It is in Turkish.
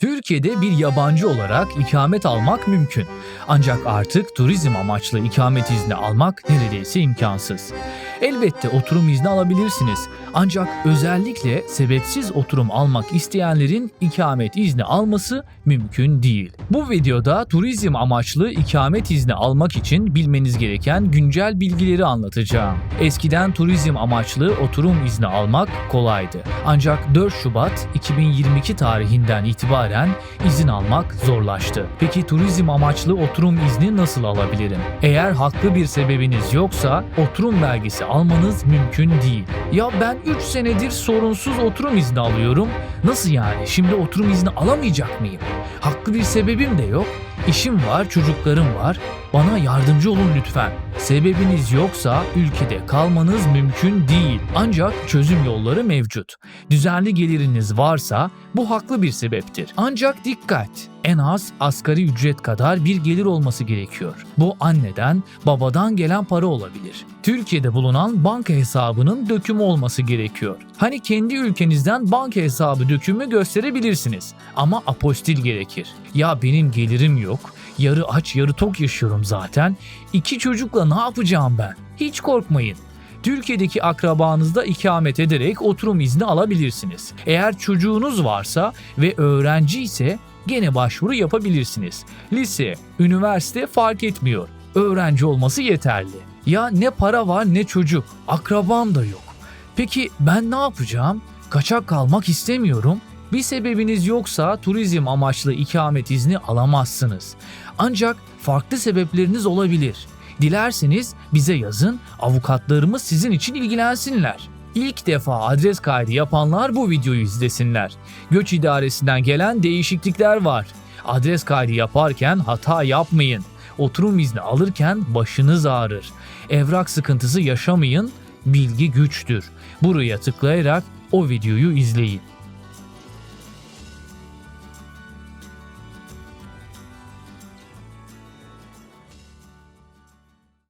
Türkiye'de bir yabancı olarak ikamet almak mümkün. Ancak artık turizm amaçlı ikamet izni almak neredeyse imkansız. Elbette oturum izni alabilirsiniz. Ancak özellikle sebepsiz oturum almak isteyenlerin ikamet izni alması mümkün değil. Bu videoda turizm amaçlı ikamet izni almak için bilmeniz gereken güncel bilgileri anlatacağım. Eskiden turizm amaçlı oturum izni almak kolaydı. Ancak 4 Şubat 2022 tarihinden itibaren izin almak zorlaştı. Peki turizm amaçlı oturum izni nasıl alabilirim? Eğer haklı bir sebebiniz yoksa oturum belgesi almanız mümkün değil. Ya ben 3 senedir sorunsuz oturum izni alıyorum. Nasıl yani? Şimdi oturum izni alamayacak mıyım? Haklı bir sebebim de yok. İşim var, çocuklarım var. Bana yardımcı olun lütfen. Sebebiniz yoksa ülkede kalmanız mümkün değil. Ancak çözüm yolları mevcut. Düzenli geliriniz varsa bu haklı bir sebeptir. Ancak dikkat! En az asgari ücret kadar bir gelir olması gerekiyor. Bu anneden, babadan gelen para olabilir. Türkiye'de bulunan banka hesabının dökümü olması gerekiyor. Hani kendi ülkenizden banka hesabı dökümü gösterebilirsiniz ama apostil gerekir. Ya benim gelirim yok, yarı aç yarı tok yaşıyorum zaten. İki çocukla ne yapacağım ben? Hiç korkmayın. Türkiye'deki akrabanızda ikamet ederek oturum izni alabilirsiniz. Eğer çocuğunuz varsa ve öğrenci ise gene başvuru yapabilirsiniz. Lise, üniversite fark etmiyor. Öğrenci olması yeterli. Ya ne para var ne çocuk. Akrabam da yok. Peki ben ne yapacağım? Kaçak kalmak istemiyorum. Bir sebebiniz yoksa turizm amaçlı ikamet izni alamazsınız. Ancak farklı sebepleriniz olabilir. Dilerseniz bize yazın, avukatlarımız sizin için ilgilensinler. İlk defa adres kaydı yapanlar bu videoyu izlesinler. Göç idaresinden gelen değişiklikler var. Adres kaydı yaparken hata yapmayın. Oturum izni alırken başınız ağrır. Evrak sıkıntısı yaşamayın. Bilgi güçtür. Buraya tıklayarak o videoyu izleyin.